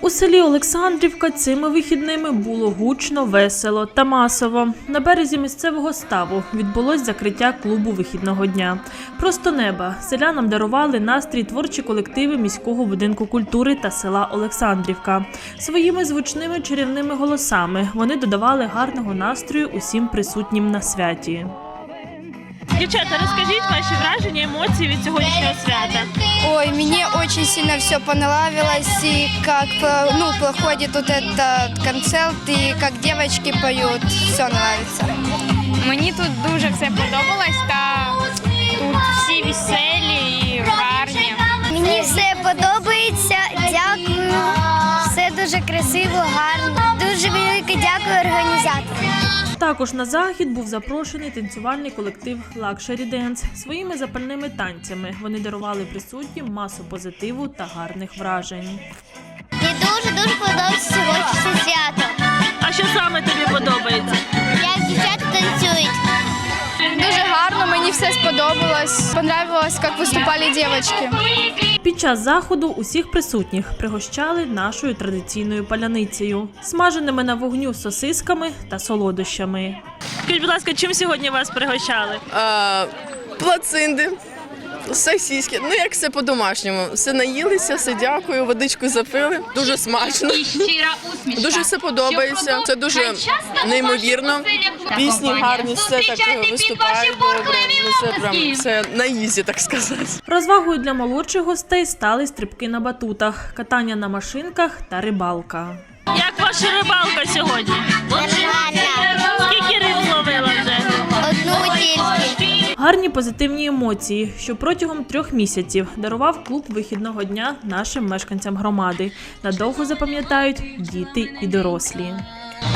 У селі Олександрівка цими вихідними було гучно, весело та масово. На березі місцевого ставу відбулось закриття клубу вихідного дня. Просто неба селянам дарували настрій творчі колективи міського будинку культури та села Олександрівка. Своїми звучними чарівними голосами вони додавали гарного настрою усім присутнім на святі. Дівчата, розкажіть ваші враження, емоції від сьогоднішнього свята. Ой, мне очень сильно все понравилось, и как э, ну, проходит вот этот концерт, и как девочки поют, все нравится. Мені тут дуже все подобалось та тут всі веселі і гарні. Мені все подобається. Дякую. Все дуже красиво, гарно. Дуже велике дякую організаторам. Також на захід був запрошений танцювальний колектив Luxury Dance. Своїми запальними танцями вони дарували присутнім масу позитиву та гарних вражень. Мені дуже дуже подобається сьогоднішнє свято. А що саме тобі подобається? Мені все сподобалось. Понравилось, як виступали дівчатки. Під час заходу усіх присутніх пригощали нашою традиційною паляницею, смаженими на вогню сосисками та солодощами. Скажіть, будь ласка, чим сьогодні вас пригощали? а, плацинди, сосиски. Ну як все по-домашньому. Все наїлися, все дякую, водичку запили. Дуже смачно. Дуже все подобається. Це дуже неймовірно. Пісні гарні, все так виступають добре. Ну це прям все на ізі, так сказати. Розвагою для молодших гостей стали стрибки на батутах, катання на машинках та рибалка. Як ваша рибалка сьогодні? Нормально. Скільки риб зловила вже? Одну тільки. Гарні позитивні емоції, що протягом трьох місяців дарував клуб вихідного дня нашим мешканцям громади. Надовго запам'ятають діти і дорослі.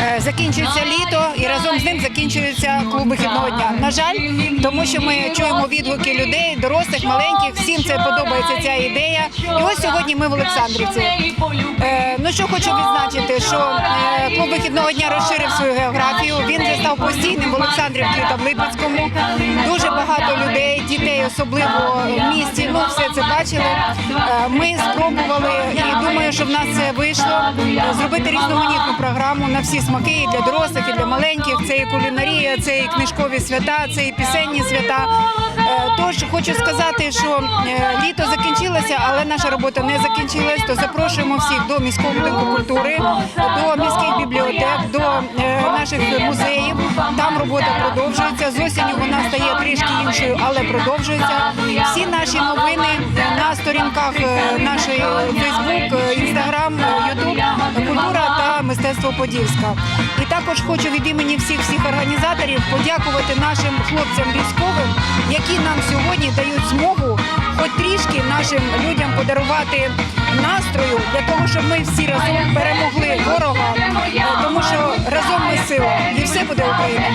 Е, Закінчується літо і разом з ним закінчується клуб вихідного дня. На жаль, тому що ми чуємо відгуки людей, дорослих, маленьких. Всім це подобається ця ідея. І ось сьогодні ми в Олександрівці. Е, Ну що хочу відзначити, що е, клуб вихідного дня розширив свою географію. Він вже став постійним в Олександрівці та в Липецькому. Дуже багато людей, дітей, особливо в місті. Ну все це бачили. Ми спробували і думаю, що в нас це вийшло зробити різноманітну програму на всі смаки і для дорослих, і для маленьких. Це і кулінарія, це і книжкові свята, це і пісенні свята. Е, Тож хочу сказати, що е, літо закінчилося, але наша робота не закінчилась. То запрошуємо всіх до міського будинку культури, до міських бібліотек, до е, наших музеїв. Там робота продовжується. З осінню вона стає трішки іншою, але продовжується. Всі наші новини сторінках нашої Фейсбук, Інстаграм, Ютуб, культура та мистецтво Подільська. І також хочу від імені всіх всіх організаторів подякувати нашим хлопцям військовим, які нам сьогодні дають змогу, хоч трішки нашим людям подарувати настрою для того, щоб ми всі разом перемогли ворога, е, тому що разом ми сила, і все буде Україна.